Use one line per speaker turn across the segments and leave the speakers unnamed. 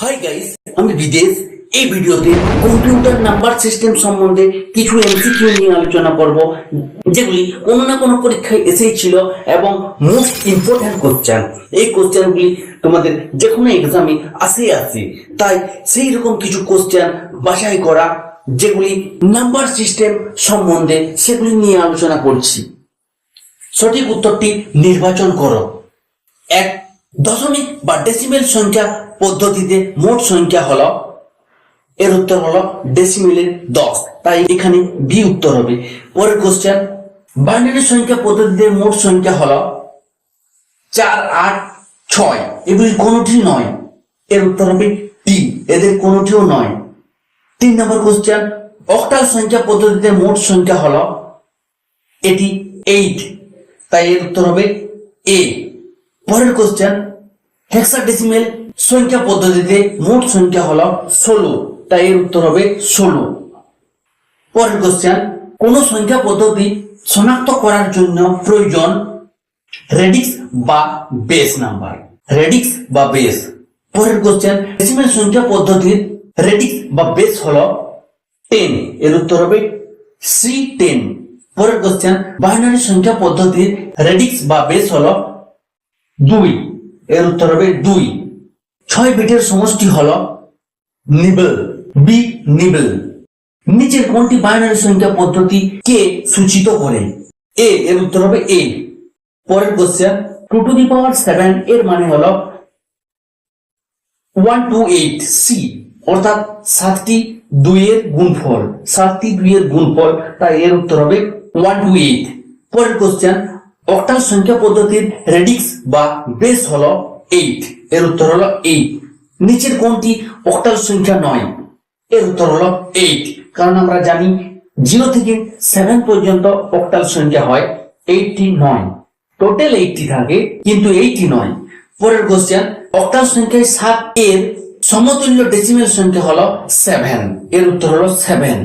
Hi guys আমি বিদেশ। এই ভিডিওতে কম্পিউটার নাম্বার সিস্টেম সম্বন্ধে কিছু এমসিকিউ নিয়ে আলোচনা করব, যেগুলি কোনো না কোনো পরীক্ষায় এসেই ছিল এবং মোস্ট ইম্পর্ট্যান্ট কোশ্চেন এই কোশ্চেনগুলি তোমাদের যে কোনো এক্সামে আসে আসে। তাই সেই রকম কিছু কোশ্চেন বাছাই করা, যেগুলি নাম্বার সিস্টেম সম্বন্ধে সেগুলি নিয়ে আলোচনা করছি। সঠিক উত্তরটি নির্বাচন করো। এক দশমিক বা ডেসিমেল সংখ্যা পদ্ধতিতে মোট সংখ্যা হলো, এর উত্তর হলো ডেসিমেলের দশ। তাই এখানে বি উত্তর হবে। পরের কোশ্চেন বাইনারি সংখ্যা পদ্ধতিতে মোট সংখ্যা হলো চার, আট, ছয়। এগুলি কোনোটি নয়। এর উত্তর হবে টি এদের কোনোটিও নয়। তিন নম্বর কোশ্চেন অক্টাল সংখ্যা পদ্ধতিতে মোট সংখ্যা হলো, এটি এইট তাই এর উত্তর হবে এ পরের কোশ্চেন হেক্সাডেসিমেল সংখ্যা পদ্ধতিতে মোট সংখ্যা হলো ষোলো। তাই এর উত্তর হবে ষোলো। পরের কোশ্চেন কোন সংখ্যা পদ্ধতি শনাক্ত করার জন্য প্রয়োজন রেডিক্স বা বেস নাম্বার? রেডিক্স বা বেস। পরের কোশ্চেন ডেসিমেল সংখ্যা পদ্ধতির রেডিক্স বা বেস হলো টেন এর উত্তর হবে সি টেন পরের কোশ্চেন বাইনারি সংখ্যা পদ্ধতির রেডিক্স বা বেস হলো দুই। এর উত্তর হবে দুই। ছয় বিটের সমষ্টি হল নিবল বি নিবল। নিচের কোনটি বাইনারি সংখ্যা পদ্ধতি কে সূচিত করে? এ এর উত্তর হবে এ পরের question two to the power seven এর মানে হল ওয়ান টু এইট সি অর্থাৎ সাতটি দুইয়ের গুণফল, সাতটি দুইয়ের গুণফল, তাই এর উত্তর হবে ওয়ান টু এইট পরের কোশ্চেন অক্টাল সংখ্যা পদ্ধতির রেডিক্স বা বেস হলো এইট এর উত্তর হলো এইট নিচের কোনটি অক্টাল সংখ্যা নয়, এর উত্তর হলো এইট কারণ আমরা জানি জিরো থেকে সেভেন পর্যন্ত অক্টাল সংখ্যা হয় এইটটি নয়। টোটাল এইটটি থাকে, কিন্তু এইটটি নয়। পরের কোশ্চেন অক্টাল সংখ্যায় সাত এর সমতুল্য ডেসিমেল সংখ্যা হলো সেভেন এর উত্তর হলো সেভেন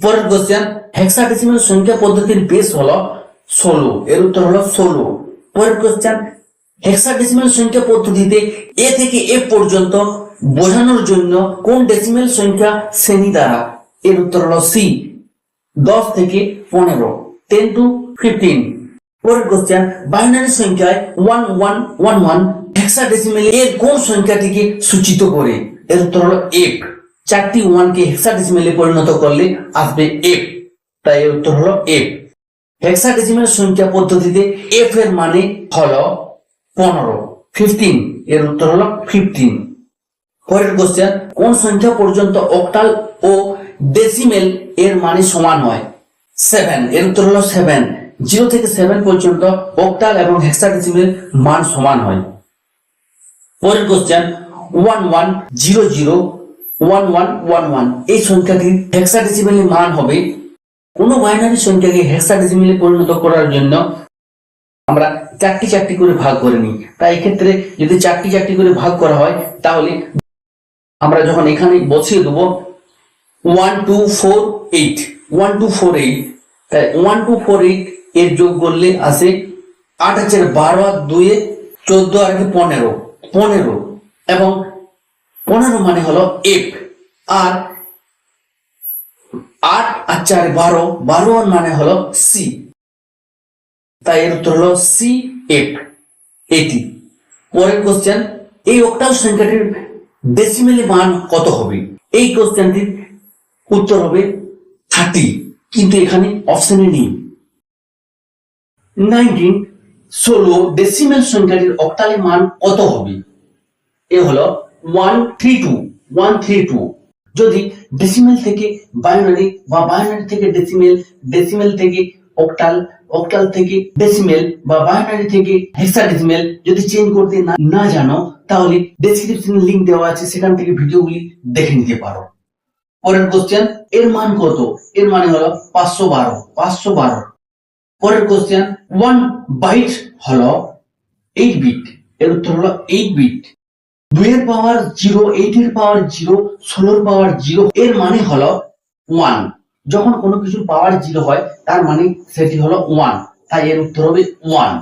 পরের কোশ্চেন হেক্সাডেসিমেল সংখ্যা পদ্ধতির বেস হলো ষোলো। এর উত্তর হলো ষোলো। পরের কোশ্চেন হেক্সাডেসিমেল সংখ্যা পদ্ধতিতে এ থেকে এফ পর্যন্ত বোঝানোর জন্য কোন ডেসিমেল সংখ্যা শ্রেণি দ্বারা? এর উত্তর হলো সি দশ থেকে পনেরো টেন টু ফিফটিন পরের কোশ্চেন বাইনারি সংখ্যায় one one one one hexadecimal এর কোন সংখ্যাটিকে সূচিত করে? এর উত্তর হলো এক। চারটি ওয়ানকে হেক্সাডেসিমেলে পরিণত করলে আসবে এফ তাই এর উত্তর হলো এফ হেক্সাডেসিমেল সংখ্যা পদ্ধতিতে এফ এর মানে হলো পনেরো। ফিফটিন এর উত্তর হলো ফিফটিন পরের কোশ্চেন কোন সংখ্যা পর্যন্ত অক্টাল ও ডেসিমেল এর মানে সমান হয়? সেভেন এর উত্তর হলো সেভেন জিরো থেকে সেভেন পর্যন্ত অক্টাল এবং হেক্সাডেসিমেল মান সমান হয়। পরের question one one zero zero one one one one এই সংখ্যাটির হেক্সাডেসিমেলের মান হবে কোনো বাইনারি সংখ্যাকে হেক্সাডেসিমেলে পরিণত করার জন্য আমরা চারটি চারটি করে ভাগ করে নিই। তাই এক্ষেত্রে যদি চারটি চারটি করে ভাগ করা হয়, তাহলে আমরা যখন এখানে বসিয়ে দেবো one two four eight one two four eight তাই ওয়ান টু ফোর এইট এর যোগ করলে আসে আট আছে বারো আর দুয়ে চোদ্দ আর কি পনেরো। পনেরো। এবং পনেরো মানে হলো এফ আর আট আর চার বারো বারো মানে হলো সি তাই এর উত্তর হলো সি এফ এটি পরের কোশ্চেন এই অক্টাল সংখ্যাটির ডেসিমেলি মান কত হবে? এই কোশ্চেনটির উত্তর হবে থার্টি কিন্তু এখানে অপশনে নেই। নাইনটিন ষোলো ডেসিমেল সংখ্যাটির অক্টালি মান কত হবে? এ হলো one three two one three two যদি ডেসিমেল থেকে বাইনারি বা বাইনারি থেকে ডেসিমেল ডেসিমেল থেকে অক্টাল অক্টাল থেকে ডেসিমেল বা বাইনারি থেকে হেক্সাডেসিমেল যদি চেঞ্জ করতে না জানো, তাহলে ডেসক্রিপশনে লিংক দেওয়া আছে, সেখান থেকে ভিডিওগুলি দেখে নিতে পারো। পরের কোশ্চেন এর মান কত? এর মানে হলো পাঁচশো বারো পাঁচশো বারো। পরের কোশ্চেন ওয়ান বাইট হলো এইট বিট এর উত্তর হলো এইট বিট দুইয়ের পাওয়ার জিরো এইটের পাওয়ার জিরো ষোলোর পাওয়ার জিরো এর মানে হলো ওয়ান যখন কোনো কিছুর পাওয়ার জিরো হয়, তার মানে সেটি হলো ওয়ান তাই এর উত্তর হবে ওয়ান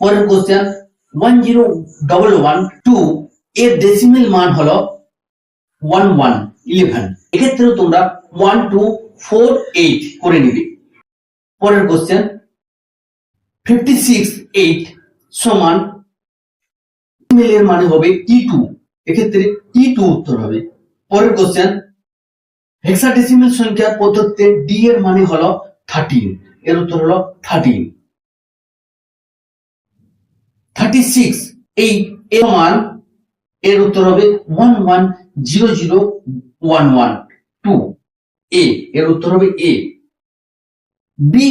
পরের question one zero double one two এর ডেসিমেল মান হলো ওয়ান ওয়ান ইলেভেন এক্ষেত্রেও তোমরা ওয়ান টু ফোর এইট করে নিবে। পরের কোশ্চেন ফিফটি সিক্স এইট সমান ইমেল এর মানে হবে ই টু এক্ষেত্রে ই টু উত্তর হবে। পরের কোশ্চেন হেক্সাডেসিমেল সংখ্যা পদ্ধতিতে ডি এর মানে হলো থার্টিন এর উত্তর হলো থার্টিন থার্টি সিক্স এই এর মান এর উত্তর হবে one one zero zero one one two এ এর উত্তর হবে A B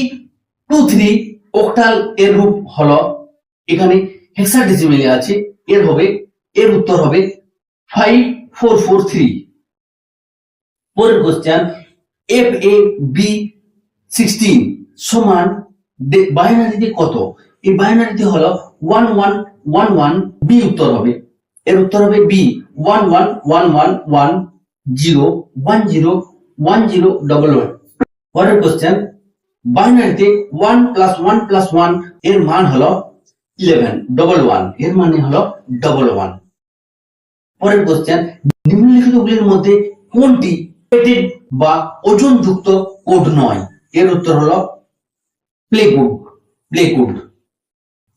two three octal এর রূপ হলো, এখানে হেক্সাডেসিমেলে আছে। এর হবে, এর উত্তর হবে ফাইভ ফোর ফোর থ্রি পরের question F A B sixteen সমান বাইনারিতে কত? এই বাইনারিতে হলো one one one one B উত্তর হবে। এর উত্তর হবে B one one one one one zero one zero one zero double one পরের কোশ্চেন বাইনারিতে ওয়ান প্লাস ওয়ান প্লাস ওয়ানের মান হলো ইলেভেন ডবল ওয়ানের মানে হলো ডবল ওয়ান পরের কোশ্চেন নিম্নলিখিতগুলির মধ্যে কোনটি weighted বা ওজনযুক্ত কোড নয়? এর উত্তর হলো প্লেকুড প্লেকুড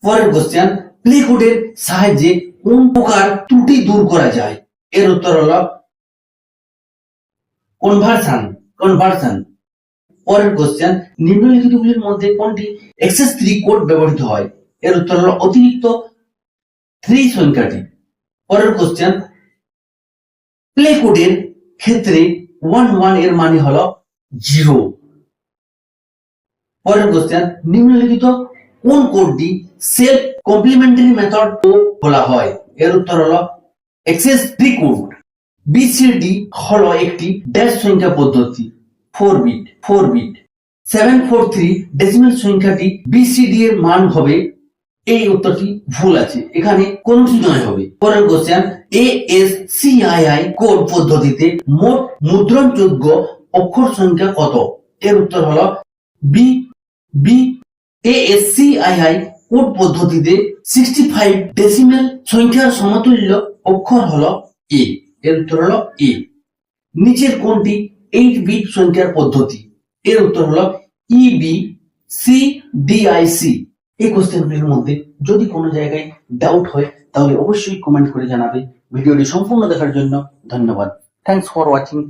পরের কোশ্চেন প্লেকুডের সাহায্যে কোন প্রকার ত্রুটি দূর করা যায়? এর উত্তর হলো কনভার্সন কনভার্সন পরের কোশ্চেন নিম্নলিখিতগুলির মধ্যে কোনটি এক্সেস থ্রি কোড ব্যবহৃত হয়? এর উত্তর হলো অতিরিক্ত থ্রি সংখ্যাটি। পরের কোশ্চেন প্লে কোডের ক্ষেত্রে ওয়ান ওয়ানের মানে হলো জিরো পরের কোশ্চেন নিম্নলিখিত কোন কোডটি সেলফ কমপ্লিমেন্টারি মেথড বলা হয়? এর উত্তর হলো এক্সেস থ্রি কোড বিসিডি হলো একটি ড্যাশ সংখ্যা পদ্ধতি। Four bit four bit seven four three decimal সংখ্যাটি বিসিডি এর মান হবে এই উত্তরটি ভুল আছে। এখানে কোনটি নয় হবে। পরের question A S CII code পদ্ধতিতে মোট মুদ্রণযোগ্য অক্ষর সংখ্যা কত? এর উত্তর হলো B B A S CII code পদ্ধতিতে সিক্সটি ফাইভ ডেসিমেল সংখ্যার সমতুল্য অক্ষর হলো এ এর উত্তর হলো এ নিচের কোনটি এইট বিট সংখ্যার পদ্ধতি? এর উত্তর হলো ইবি সি ডিআইসি এই কোশ্চেনগুলির মধ্যে যদি কোনো জায়গায় ডাউট হয়, তাহলে অবশ্যই কমেন্ট করে জানাবে। ভিডিওটি সম্পূর্ণ দেখার জন্য ধন্যবাদ। Thanks for watching